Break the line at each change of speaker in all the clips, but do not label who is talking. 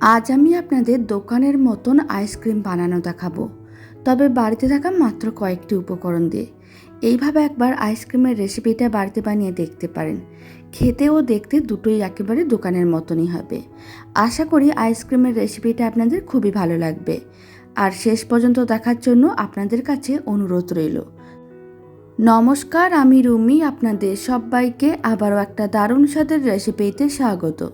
আজ আমি আপনাদের দোকানের মতন আইসক্রিম বানানো দেখাবো। তবে বাড়িতে থাকা মাত্র কয়েকটি উপকরণ দিয়ে। এইভাবে একবার আইসক্রিমের রেসিপিটা বাড়িতে বানিয়ে দেখতে পারেন। খেতে ও দেখতে দুটোই একেবারে দোকানের মতনই হবে। আশা করি আইসক্রিমের রেসিপিটা আপনাদের খুবই ভালো লাগবে। আর শেষ পর্যন্ত দেখার জন্য আপনাদের কাছে অনুরোধ রইল। নমস্কার, আমি রুমি, আপনাদের সবাইকে আবারও একটা দারুণ স্বাদের রেসিপিতে স্বাগত।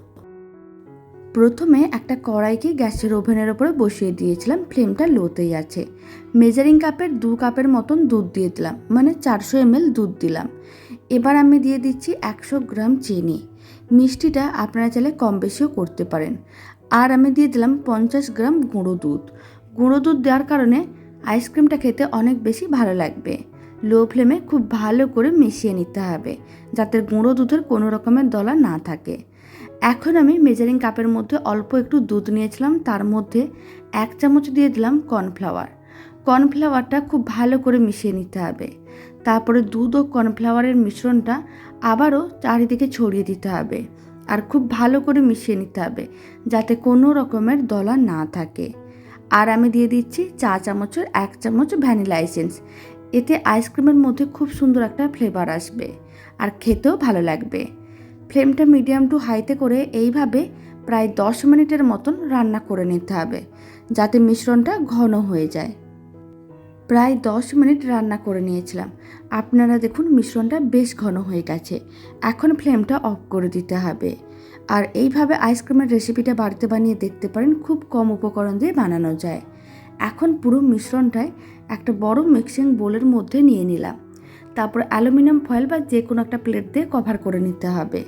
প্রথমে একটা কড়াইকে গ্যাসের ওভেনের ওপরে বসিয়ে দিয়েছিলাম, ফ্লেমটা লোতেই আছে। মেজারিং কাপের দু কাপের মতন দুধ দিয়ে দিলাম মানে চারশো এমএল দুধ দিলাম। এবার আমি দিয়ে দিচ্ছি একশো গ্রাম চিনি। মিষ্টিটা আপনারা চাইলে কম বেশিও করতে পারেন। আর আমি দিয়ে দিলাম পঞ্চাশ গ্রাম গুঁড়ো দুধ। গুঁড়ো দুধ দেওয়ার কারণে আইসক্রিমটা খেতে অনেক বেশি ভালো লাগবে। লো ফ্লেমে খুব ভালো করে মিশিয়ে নিতে হবে, যাতে গুঁড়ো দুধের কোনো রকমের দলা না থাকে। এখন আমি মেজারিং কাপের মধ্যে অল্প একটু দুধ নিয়েছিলাম, তার মধ্যে এক চামচ দিয়ে দিলাম কর্নফ্লাওয়ার কর্নফ্লাওয়ারটা খুব ভালো করে মিশিয়ে নিতে হবে। তারপরে দুধ ও কর্নফ্লাওয়ারের মিশ্রণটা আবারও চারিদিকে ছড়িয়ে দিতে হবে আর খুব ভালো করে মিশিয়ে নিতে হবে যাতে কোনো রকমের দলা না থাকে। আর আমি দিয়ে দিচ্ছি চা চামচের এক চামচ ভ্যানিলা এসেন্স এতে আইসক্রিমের মধ্যে খুব সুন্দর একটা ফ্লেভার আসবে আর খেতেও ভালো লাগবে। ফ্লেমটা মিডিয়াম টু হাইতে করে এইভাবে প্রায় দশ মিনিটের মতন রান্না করে নিতে হবে, যাতে মিশ্রণটা ঘন হয়ে যায়। প্রায় দশ মিনিট রান্না করে নিয়েছিলাম। আপনারা দেখুন মিশ্রণটা বেশ ঘন হয়ে গেছে। এখন ফ্লেমটা অফ করে দিতে হবে। আর এইভাবে আইসক্রিমের রেসিপিটা বাড়িতে বানিয়ে দেখতে পারেন, খুব কম উপকরণ দিয়ে বানানো যায়। এখন পুরো মিশ্রণটায় একটা বড় মিক্সিং বোলের মধ্যে নিয়ে নিলাম। তারপর অ্যালুমিনিয়াম ফয়েল বা যে কোনো একটা প্লেট দিয়ে কভার করে নিতে হবে।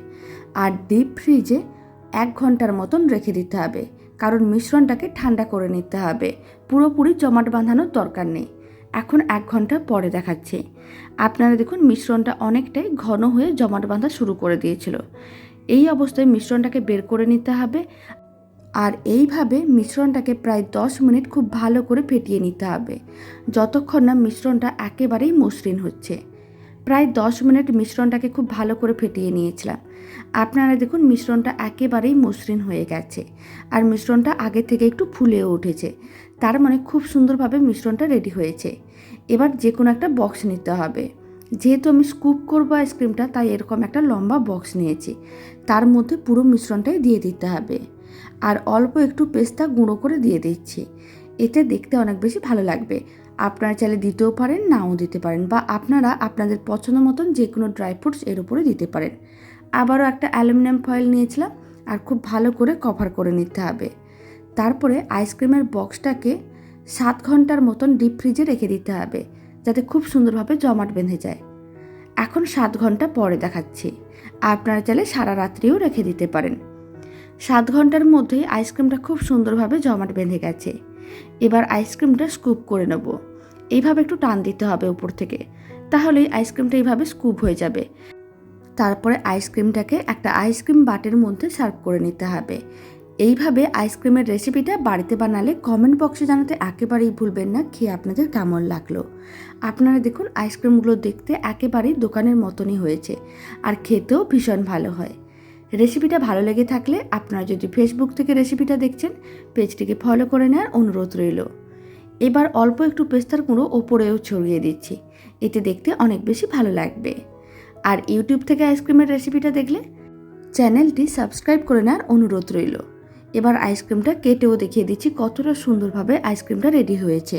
আর ডিপ ফ্রিজে এক ঘণ্টার মতন রেখে দিতে হবে। কারণ মিশ্রণটাকে ঠান্ডা করে নিতে হবে। পুরোপুরি জমাট বাঁধানোর দরকার নেই। এখন এক ঘণ্টা পরে দেখাচ্ছি। আপনারা দেখুন মিশ্রণটা অনেকটাই ঘন হয়ে জমাট বাঁধা শুরু করে দিয়েছিল। এই অবস্থায় মিশ্রণটাকে বের করে নিতে হবে। আর এইভাবে মিশ্রণটাকে প্রায় দশ মিনিট খুব ভালো করে ফেটিয়ে নিতে হবে। যতক্ষণ না মিশ্রণটা একেবারেই মসৃণ হচ্ছে। প্রায় দশ মিনিট মিশ্রণটাকে খুব ভালো করে ফেটিয়ে নিয়েছিলাম। আপনারা দেখুন মিশ্রণটা একেবারেই মসৃণ হয়ে গেছে আর মিশ্রণটা আগে থেকে একটু ফুলেও উঠেছে। তার মানে খুব সুন্দরভাবে মিশ্রণটা রেডি হয়েছে। এবার যে কোনো একটা বক্স নিতে হবে। যেহেতু আমি স্কুপ করব আইসক্রিমটা, তাই এরকম একটা লম্বা বক্স নিয়েছি। তার মধ্যে পুরো মিশ্রণটাই দিয়ে দিতে হবে। আর অল্প একটু পেস্তা গুঁড়ো করে দিয়ে দিচ্ছি। এতে দেখতে অনেক বেশি ভালো লাগবে। আপনারা চাইলে দিতেও পারেন, নাও দিতে পারেন বা আপনারা আপনাদের পছন্দ মতন যে কোনো ড্রাই ফ্রুটস এর উপরে দিতে পারেন। আবারও একটা অ্যালুমিনিয়াম ফয়েল নিয়েছিলাম, আর খুব ভালো করে কভার করে নিতে হবে। তারপরে আইসক্রিমের বক্সটাকে সাত ঘণ্টার মতন ডিপ ফ্রিজে রেখে দিতে হবে, যাতে খুব সুন্দরভাবে জমাট বেঁধে যায়। এখন সাত ঘণ্টা পরে দেখাচ্ছি, আপনারা চাইলে সারা রাত্রিও রেখে দিতে পারেন। সাত ঘণ্টার মধ্যেই আইসক্রিমটা খুব সুন্দরভাবে জমাট বেঁধে গেছে। এবার আইসক্রিমটা স্কুপ করে নেব। এইভাবে একটু টান দিতে হবে উপর থেকে। তাহলেই আইসক্রিমটা এইভাবে স্কুপ হয়ে যাবে। তারপরে আইসক্রিমটাকে একটা আইসক্রিম বাটের মধ্যে সার্ভ করে নিতে হবে। এইভাবে আইসক্রিমের রেসিপিটা বাড়িতে বানালে কমেন্ট বক্সে জানাতে একেবারেই ভুলবেন না, খেয়ে আপনাদের কেমন লাগল? আপনারা দেখুন, আইসক্রিমগুলো দেখতে একেবারেই দোকানের মতনই হয়েছে। আর খেতেও ভীষণ ভালো হয়। রেসিপিটা ভালো লেগে থাকলে আপনারা যদি ফেসবুক থেকে রেসিপিটা দেখছেন, পেজটিকে ফলো করে নেওয়ার অনুরোধ রইল। এবার অল্প একটু পেস্তার কুঁড়ো ওপরেও ছড়িয়ে দিচ্ছি। এতে দেখতে অনেক বেশি ভালো লাগবে। আর ইউটিউব থেকে আইসক্রিমের রেসিপিটা দেখলে চ্যানেলটি সাবস্ক্রাইব করে নেওয়ার অনুরোধ রইল। এবার আইসক্রিমটা কেটেও দেখিয়ে দিচ্ছি কতটা সুন্দরভাবে আইসক্রিমটা রেডি হয়েছে।